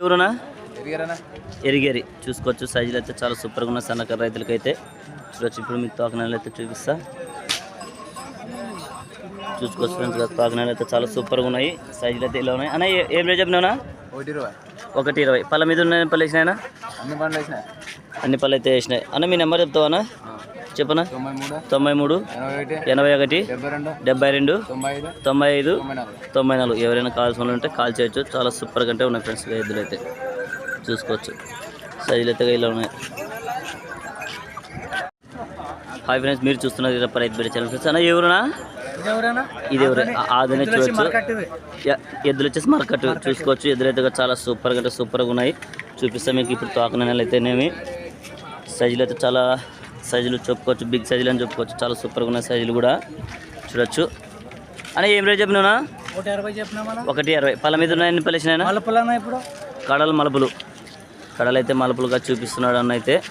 ఎవరునా ఎదిగారనా? ఎరిగేరి చూసుకోవచ్చు. సైజులు అయితే చాలా సూపర్గా ఉన్నాయి. సన్నకారు రైతులకైతే. చూడొచ్చు. ఇప్పుడు మీకు తోకనాలు అయితే చూపిస్తా. చూసుకోవచ్చు ఫ్రెండ్స్ తోకనాలు అయితే చాలా సూపర్గా ఉన్నాయి. సైజులు అయితే ఇలా ఉన్నాయి. అన్న ఏ- రేట్ చెప్పినావునా? ఒకటి ఇరవై. ఒకటి ఇరవై. పళ్ళ మీద ఉన్న పళ్ళు వేసినాయనా? అన్ని బండ్లు వేసినాయి అన్ని పళ్ళు అయితే వేసినాయి. అన్న మీ నెంబర్ చెప్తావా చెప్పనా? తొంభై మూడు ఎనభై ఒకటి డెబ్బై రెండు తొంభై ఐదు తొంభై నాలుగు. ఎవరైనా కావాల్సిన వాళ్ళు ఉంటే కాల్ చేయొచ్చు. చాలా సూపర్గా అంటే ఉన్నాయి ఫ్రెండ్స్ ఎద్దులు అయితే. చూసుకోవచ్చు. సైజులు అయితే ఇలా ఉన్నాయి. హాయ్ ఫ్రెండ్స్ మీరు చూస్తున్నారు రైతు బిడ్డ ఛానల్ ఫ్రెండ్స్. అన్న ఎవరునా? ఇది ఎవరు? ఆదనే చూడొచ్చు. ఎద్దులు వచ్చేసి మార్కెట్. చూసుకోవచ్చు. ఎద్దులు అయితే చాలా సూపర్గా అంటే సూపర్గా ఉన్నాయి. చూపిస్తాం మీకు ఇప్పుడు తోకనలు అయితేనేమి. సైజులు అయితే చాలా సైజులు చెప్పుకోవచ్చు బిగ్ సైజులు అని చెప్పుకోవచ్చు. చాలా సూపర్గా ఉన్నాయి సైజులు కూడా చూడొచ్చు. అని ఏం రేట్ చెప్పినా ఒకటి అరవై. పళ్ళ మీద ఉన్నాయని పలిసినాయన కడలు మలుపులు. కడలు అయితే మలుపులుగా చూపిస్తున్నాడు అన్న అయితే.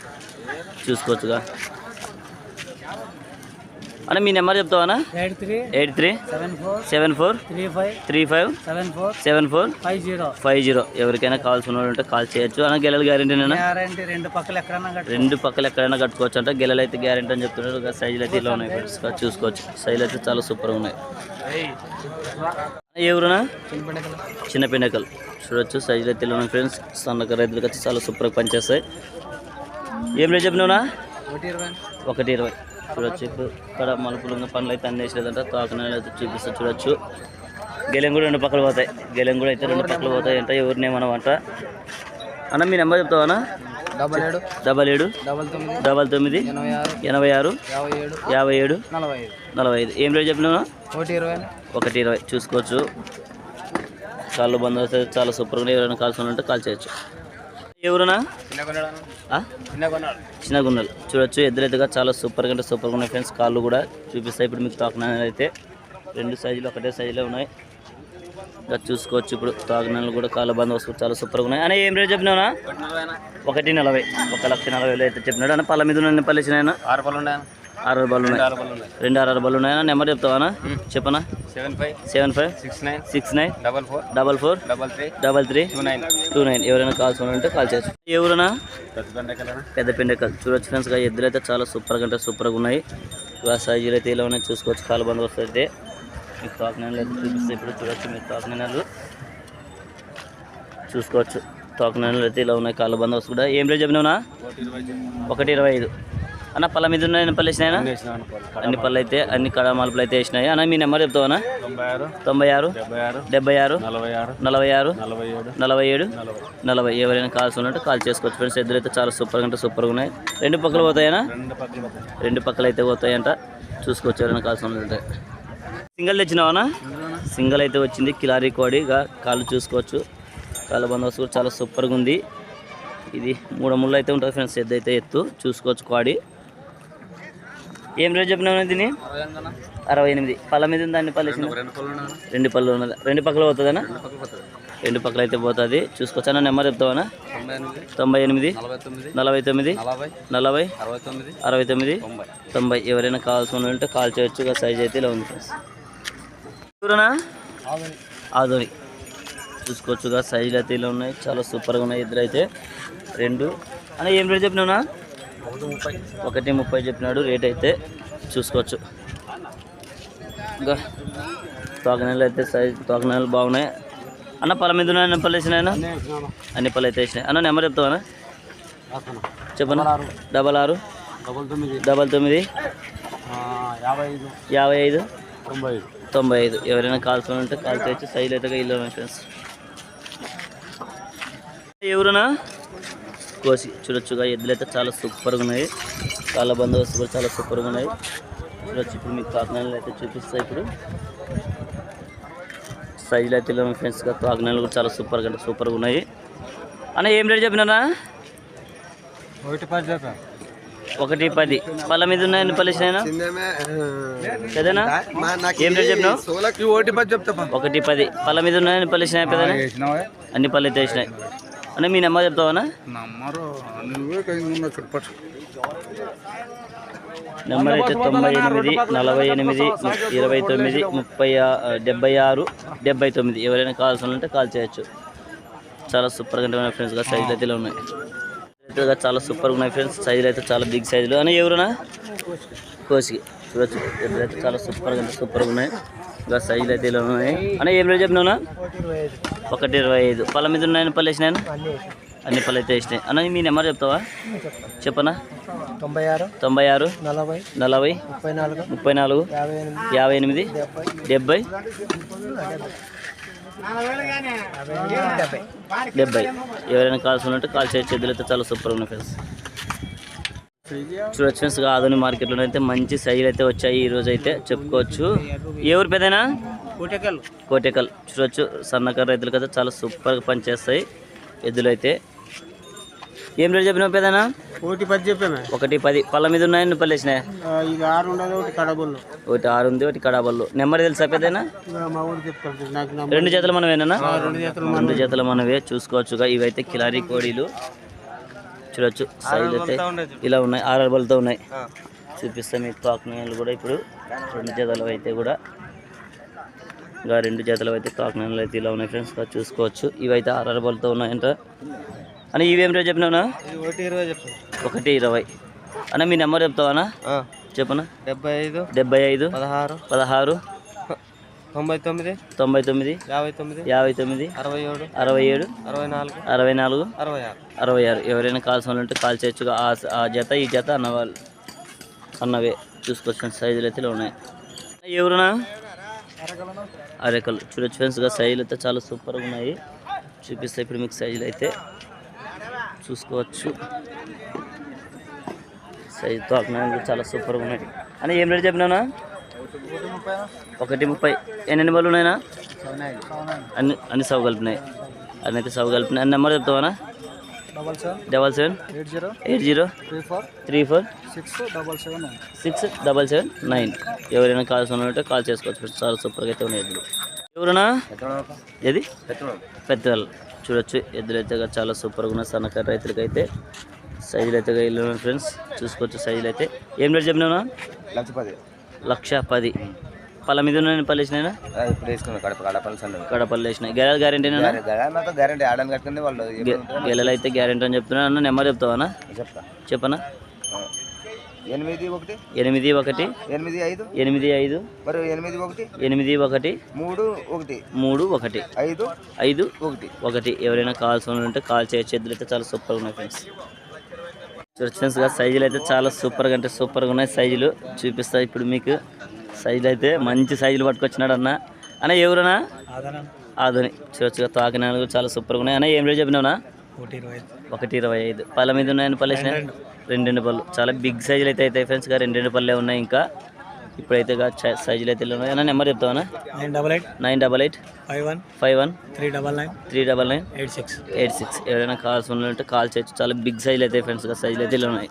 చూసుకోవచ్చుగా. అన్న మీ నెంబర్ చెప్తావా eight three eight three seven four seven four three five three five seven four seven four five zero. Five zero. ఎవరికైనా వాళ్ళు ఉంటే కాల్ చేయొచ్చు. అన్న గెలలు గ్యారెంటీనేనా గ్యారంటీ రెండు పక్కలు ఎక్కడన్నా కట్టు రెండు పక్కలు ఎక్కడైనా కట్టుకోవచ్చు అంటే. గెలలు అయితే గ్యారెంటీ అని చెప్తున్నారు. సైజులు అయితే ఇలా ఉన్నాయి చూసుకోవచ్చు. సైజులు అయితే చాలా సూపర్గా ఉన్నాయి. ఏ ఊరునా చిన్న పెండకలు చూడొచ్చు. సైజులు అయితే ఇలా ఉన్నాయి ఫ్రెండ్స్ సన్నక రైతులకు వచ్చి చాలా సూపర్గా పనిచేస్తాయి. ఏం రేట్ చెప్పినావునా ఒకటి ఇరవై. ఒకటి ఇరవై. చూడొచ్చు. ఇక్కడ మలుపులు ఉన్న పనులు అయితే అన్ని వేసలేదంట తోకనాలు అయితే చూపిస్తే చూడొచ్చు. గెలెం కూడా రెండు పక్కలు పోతాయి. గెలెం కూడా అయితే రెండు పక్కలు పోతాయి అంట ఎవరినేమనమంట అన్న మీ నెంబర్ చెప్తావా డబల్ ఏడు. డబల్ ఏడు. డబల్ తొమ్మిది. ఎనభై ఆరు. యాభై ఏడు. నలభై ఐదు. ఏం రేట్ చెప్పినా ఒకటి ఇరవై ఒకటి ఇరవై. చూసుకోవచ్చు. కాళ్ళు బంద్ వస్తే చాలా సూపర్గా. ఎవరైనా కాల్సిన ఉంటే కాల్ చేయొచ్చు. ఎవరునా చిన్న కొన్నాడు ఆ? చిన్న కొన్నాడు చిన్న గున్నెలు చూడొచ్చు ఎద్దులైతేగా చాలా సూపర్గా అంటే సూపర్గా ఉన్నాయి ఫ్రెండ్స్. కాళ్ళు కూడా చూపిస్తాయి ఇప్పుడు మీకు తాకనాలు అయితే రెండు సైజులు ఒకటే సైజులో ఉన్నాయి. ఇంకా చూసుకోవచ్చు ఇప్పుడు. తాకనాలు కూడా కాళ్ళ బంద్ వస్తుంది చాలా సూపర్గా ఉన్నాయి. అని ఏం రేట్ చెప్పినావునా ఒకటి నలభై. ఒక లక్ష నలభై వేలు అయితే చెప్పినాడు. అని పళ్ళ మీద ఉన్న పల్లెసినాయన ఆరు పళ్ళు ఉన్నాయి ఆరు బళ్ళు ఉన్నాయి. ఆరు పళ్ళు ఉన్నాయి. రెండు ఆరు ఆరు బళ్ళు ఉన్నాయా? నెంబర్ చెప్తావా చెప్పనా? Seven five seven five six nine six nine double four double four double three double three two nine two nine. ఎవరైనా కావాల్సిన ఉంటే కాల్ చేయొచ్చు. ఎవరైనా పెద్ద పిండకలు చూడొచ్చు ఫ్రెండ్స్ ఎద్దులు అయితే చాలా సూపర్గా అంటే సూపర్గా ఉన్నాయి. సైజులు అయితే ఇలా ఉన్నాయి. చూసుకోవచ్చు. కాలు బంద్ వస్తుంది మీకు తోకనాలు అయితే చూపిస్తే ఇప్పుడు చూడొచ్చు. మీకు తోకనాలు చూసుకోవచ్చు. తోకనాలు అయితే ఇలా ఉన్నాయి. బంద్ వస్తుంది కూడా. ఏం రేట్ చెప్పినావునా? ఒకటి ఇరవై ఐదు. అన్న పళ్ళ మీద ఉన్నాయి పళ్ళు వేసినాయనా అన్ని? పళ్ళు. అయితే అన్ని కడ మలుపులు అయితే వేసినాయి. అన్న మీ నెంబర్ చెప్తావా తొంభై ఆరు తొంభై ఆరు డెబ్బై ఆరు నలభై ఆరు నలభై ఏడు నలభై ఎవరైనా కాల్సి ఉన్నట్టు కాల్ చేసుకోవచ్చు ఫ్రెండ్స్. ఎదురు అయితే చాలా సూపర్గా అంటే సూపర్గా ఉన్నాయి. రెండు పక్కలు పోతాయనా రెండు పక్కల అయితే పోతాయంట. చూసుకోవచ్చు ఎవరైనా కాల్సి ఉన్నట్టు సింగల్ తెచ్చినావనా సింగల్ అయితే వచ్చింది. కిలారీ కోడి. ఇక కాళ్ళు చూసుకోవచ్చు. కాళ్ళ బందోబస్తు కూడా చాలా సూపర్గా ఉంది. ఇది మూడు ముళ్ళు అయితే ఉంటుంది ఫ్రెండ్స్. ఎద్దు అయితే ఎత్తు. చూసుకోవచ్చు కోడి. ఏం రేట్ చెప్పినావు దీన్ని? అరవై ఎనిమిది అన్న? పళ్ళ మీద ఉంది అన్ని పళ్ళు? రెండు పళ్ళు అన్న? ఉన్నది? రెండు పక్కలు పోతుందనా? రెండు పక్కల పోతుంది. రెండు పక్కలు అయితే పోతుంది. చూసుకోవచ్చు. అన్న నెంబర్ చెప్తావనా? తొంభై ఎనిమిది. నలభై తొమ్మిది. నలభై అరవై తొమ్మిది. తొంభై. ఎవరైనా కావాల్సిన ఉంటే కాల్ చేయొచ్చు. సైజ్ అయితే ఇలా ఉంది ఫ్రెండ్స్. ఎవరైనా ఆదోని. చూసుకోవచ్చుగా సైజులు అయితే ఇలా ఉన్నాయి. చాలా సూపర్గా ఉన్నాయి ఇద్దరు అయితే రెండు. అని ఏం రేట్ చెప్పినావునా ఒకటి ముప్పై చెప్పినాడు రేట్ అయితే చూసుకోవచ్చు. ఇంకా తోకనెలు అయితే సైజ్ తోకనెలు బాగున్నాయి. అన్న పొలం మీద ఉన్నాయి అన్ని పళ్ళు వేసినాయన అన్ని? పళ్ళు అయితే వేసినాయి. అన్న నెంబర్ చెప్తావా చెప్పనా? డబల్ ఆరు? డబల్ తొమ్మిది? డబల్ తొమ్మిది యాభై ఐదు? తొంభై ఐదు. ఎవరైనా కాల్సుకొని ఉంటే కాల్ చేయొచ్చు సైజులు అయితే ఇల్లు ఫ్రెండ్స్. ఎవరన్నా కోసి చూడొచ్చుగా. ఎద్దులు అయితే చాలా సూపర్గా ఉన్నాయి కాళ్ళ బందోబస్తు కూడా చాలా సూపర్గా ఉన్నాయి చూడొచ్చు ఇప్పుడు మీకు కాకినాడలు అయితే చూపిస్తాయి ఇప్పుడు. సైజులు అయితే ఫ్రెండ్స్గా కాకినాడలు కూడా చాలా సూపర్గా అంటే సూపర్గా ఉన్నాయి అన్న ఏం రేట్ చెప్పినారా ఒకటి పది ఒకటి పది. పళ్ళ మీద ఉన్నాయని పలిసినాయినా పెదనా ఏం రేట్ చెప్పినావు? ఒకటి పది పళ్ళ మీద ఉన్నాయని పలిసినాయి పెదనా అన్ని పళ్ళు అయితే అంటే మీ నెంబర్ చెప్తావా నెంబర్ అయితే తొంభై ఎనిమిది నలభై ఎనిమిది ఇరవై తొమ్మిది ముప్పై డెబ్బై ఆరు డెబ్బై తొమ్మిది. ఎవరైనా కావాల్సిన ఉంటే కాల్ చేయొచ్చు. చాలా సూపర్గా ఉన్నాయి ఫ్రెండ్స్గా సైజులు అయితే ఉన్నాయి. చాలా సూపర్గా ఉన్నాయి ఫ్రెండ్స్ సైజులు అయితే చాలా బిగ్ సైజులు. అని ఎవరునా కోసికి చూడొచ్చు. అయితే చాలా సూపర్గా అంటే సూపర్గా ఉన్నాయి. ఇంకా సైజులు అయితే ఇలా ఉన్నాయి. అన్న ఏం రేట్ చెప్పినావునా ఒకటి ఇరవై ఐదు. పళ్ళ మీద ఉన్నాయని పళ్ళు వేసినాయను అన్ని? పళ్ళు అయితే వేసినాయి. అన్న మీ నెంబర్ చెప్తావా? చెప్పనా? తొంభై ఆరు తొంభై ఆరు నలభై నలభై ముప్పై నాలుగు ముప్పై నాలుగు యాభై ఎనిమిది డెబ్బై డెబ్బై. ఎవరైనా కాల్స్ ఉన్నట్టు కాల్ చేయొచ్చు ఎద్దులు అయితే చాలా సూపర్ ఉన్నాయి ఫ్రెండ్స్. చూడొచ్చు ఫ్రెండ్స్ ఆధునిక మార్కెట్లో అయితే మంచి సైజులు అయితే వచ్చాయి. ఈ రోజు అయితే చెప్పుకోవచ్చు. ఏ ఊరు పెద్దనా కోటెకల్. కోటేకల్. చూడొచ్చు. సన్నకారు రైతులకు అయితే చాలా సూపర్గా పనిచేస్తాయి ఎద్దులు అయితే ఏం రేటు చెప్పినావు పెద్దనా ఒకటి పది చెప్పామే ఒకటి పది. పళ్ళ మీద ఉన్నాయని పళ్ళు వేసినాయి? ఇది ఆరు ఉండదు ఒకటి కడబుల్లు. ఒకటి ఆరు ఉంది ఒకటి కడాబళ్ళు నెంబర్ తెలుసా పెద్దనా రెండు జతలు మనమేనా రెండు చేతులు రెండు జతలు మనవే. చూసుకోవచ్చుగా. ఇవైతే కిలారీ కోడీలు. చూడొచ్చు సైజు అయితే ఇలా ఉన్నాయి. ఆరు బలతో ఉన్నాయి. చూపిస్తాం మీకు కాకునేలు కూడా ఇప్పుడు. రెండు జతలు అయితే కూడా. ఇంకా రెండు జతలు అయితే కాకునేలు అయితే ఇలా ఉన్నాయి ఫ్రెండ్స్. చూసుకోవచ్చు. ఇవైతే ఆరు బలతో ఉన్నాయంట. అని ఇవేం రేటు చెప్పినావునా ఒకటి ఇరవై చెప్పాను ఒకటి ఇరవై. అన్న మీ నెంబర్ చెప్తావా చెప్పనా? డెబ్బై ఐదు డెబ్బై ఐదు పదహారు. పదహారు తొంభై తొమ్మిది తొంభై తొమ్మిది యాభై తొమ్మిది యాభై తొమ్మిది అరవై ఏడు అరవై ఏడు అరవై నాలుగు అరవై నాలుగు అరవై ఆరు. అరవై ఆరు. ఎవరైనా కాల్సిన వాళ్ళు ఉంటే కాల్ చేయొచ్చు ఆ జత ఈ జత అన్న వాళ్ళు అన్నవే. చూసుకొచ్చిన సైజులు అయితే ఉన్నాయి. ఎవరునా? అరెకలు. చూడొచ్చు ఫ్రెండ్స్గా సైజులు అయితే చాలా సూపర్గా ఉన్నాయి. చూపిస్తాయి ఇప్పుడు మీకు సైజులు అయితే. చూసుకోవచ్చు. సైజు తోకనాలు చాలా సూపర్గా ఉన్నాయి. అని ఏం రేట్ చెప్పినానా ఒకటి ముప్పై. ఎన్ని బళ్ళు ఉన్నాయినా అన్ని అన్ని సవ కలిపినాయి అన్ని అయితే సవ కలిపినాయి అన్ని నెంబర్ చెప్తావా double seven. Eight zero. Eight zero? Three four. Six double seven six double seven nine. ఎవరైనా కాల్స్ ఉన్నట్టు కాల్ చేసుకోవచ్చు. చాలా సూపర్గా అయితే ఉన్నాయి ఎద్దులు ఎవరునా ఏది? పెద్దలు చూడొచ్చు. ఎద్దులు అయితే చాలా సూపర్గా ఉన్నాయి. సన్నకారు రైతులకి అయితే సైజులు అయితే ఇల్లు ఫ్రెండ్స్ చూసుకోవచ్చు సైజులు అయితే ఏం రేట్ చెప్పినా లక్ష పది. లక్ష పది పళ్ళ మీద ఉన్నాయి పళ్ళు వేసినాయినా ఇప్పుడు వేసుకున్నాం. కడప వేసినాయి? గెల గ్యారెంటీనా మాతో గ్యారంటీ ఆడని కట్టుకుంది వాళ్ళు గెలలు అయితే గ్యారెంటీ అని చెప్తున్నా. అన్న నెంబర్ చెప్తావా చెప్తా. చెప్పనా? ఎనిమిది ఒకటి. ఎనిమిది ఒకటి. ఎనిమిది ఐదు. ఎనిమిది ఐదు. మరి ఎనిమిది ఒకటి. ఎనిమిది ఒకటి. మూడు ఒకటి. మూడు ఒకటి. ఐదు ఐదు ఒకటి. ఒకటి. ఎవరైనా కాల్స్ ఉంటే కాల్ చేయొచ్చు. అయితే చాలా సూపర్గా ఉన్నాయి ఫ్రెండ్స్ ఫ్రెండ్స్గా సైజులు అయితే చాలా సూపర్గా అంటే సూపర్గా ఉన్నాయి. సైజులు చూపిస్తా ఇప్పుడు మీకు. సైజులు అయితే మంచి సైజులు పట్టుకొచ్చినాడు అన్న. అన్న ఎవరన్నా? ఆధుని చూడొచ్చుగా తాకినాలు చాలా సూపర్గా ఉన్నాయి. అన్న ఏం రేట్ చెప్పినావునా? ఒకటి ఇరవై ఒకటి ఇరవై ఐదు. పళ్ళ మీద ఉన్నాయని పళ్ళు వేసినాయి? రెండు రెండు. పళ్ళు. చాలా బిగ్ సైజులు అయితే అవుతాయి ఫ్రెండ్స్గా రెండు రెండు పళ్ళే ఉన్నాయి ఇంకా. ఇప్పుడైతే సైజులు అయితే ఉన్నాయి అన్న నెంబర్ చెప్తావా nine double eight nine double eight five one five one three double nine three double nine eight six eight six. ఎవరైనా కాల్స్ ఉన్నట్టు కాల్ చేయొచ్చు. చాలా బిగ్ సైజులు అయితే ఫ్రెండ్స్గా సైజులు అయితే ఉన్నాయి